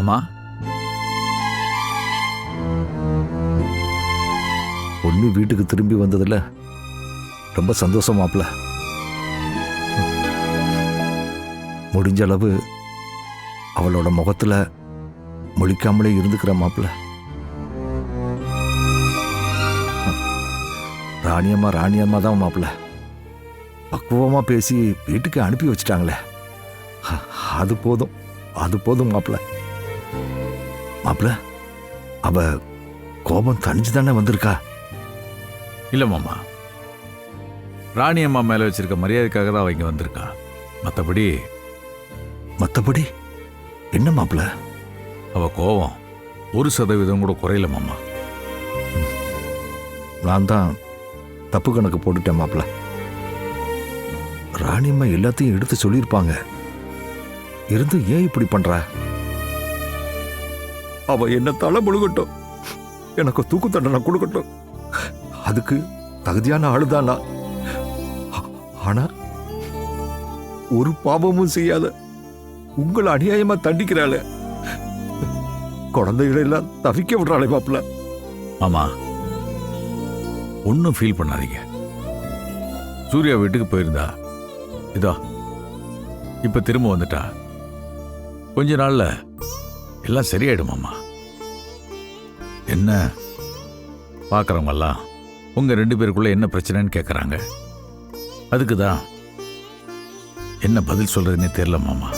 ஆமா பொண்ணு வீட்டுக்கு திரும்பி வந்ததில் ரொம்ப சந்தோஷம் மாப்பிள முடிஞ்ச அளவு அவளோட முகத்தில் முழிக்காமலே இருந்துக்கிற மாப்பிள்ள ராணியம்மா ராணியம்மா தான் மாப்பிள்ள பக்குவமாக பேசி வீட்டுக்கு அனுப்பி வச்சிட்டாங்களே. அது போதும் அது போதும் மாப்பிள்ள மாப்ள அவ கோபம் தணிஞ்சு தானே வந்திருக்கா? இல்ல மாமா. ராணி அம்மா மேல வச்சிருக்க மரியாதைக்காக தான் அவ இங்க வந்திருக்கா. மத்தபடி மத்தபடி? என்ன மாப்ள? அவ கோவம் ஒரு சதவீதம் கூட குறையல மாமா. நான் தான் தப்பு கணக்கு போட்டுட்டேன் மாப்ள. ராணியம்மா எல்லாத்தையும் எடுத்து சொல்லியிருப்பாங்க. இருந்து ஏன் இப்படி பண்றா? அவ என்ன தலை முழுகட்டும். எனக்கு தூக்கு தண்டனை கொடுக்கட்டும். அதுக்கு தகுதியான ஆளுதான் ஆனா ஒரு பாவமும் செய்யாத உங்களை அநியாயமா தண்டிக்கிறாள. குழந்தைகளை எல்லாம் தவிக்க விடுறாளே மாப்ள ஆமா ஒன்றும் ஃபீல் பண்ணாதீங்க. சூர்யா வீட்டுக்கு போயிருந்தா இதோ இப்ப திரும்ப வந்துட்டா. கொஞ்ச நாள்ல எல்லாம் சரியாயிடும் மாமா. என்ன? பார்க்குறவங்கெல்லாம் உங்க ரெண்டு பேருக்குள்ள என்ன பிரச்சனைன்னு கேட்குறாங்க அதுக்கு தான் என்ன பதில் சொல்கிறதுன்னே தெரியல மாமா.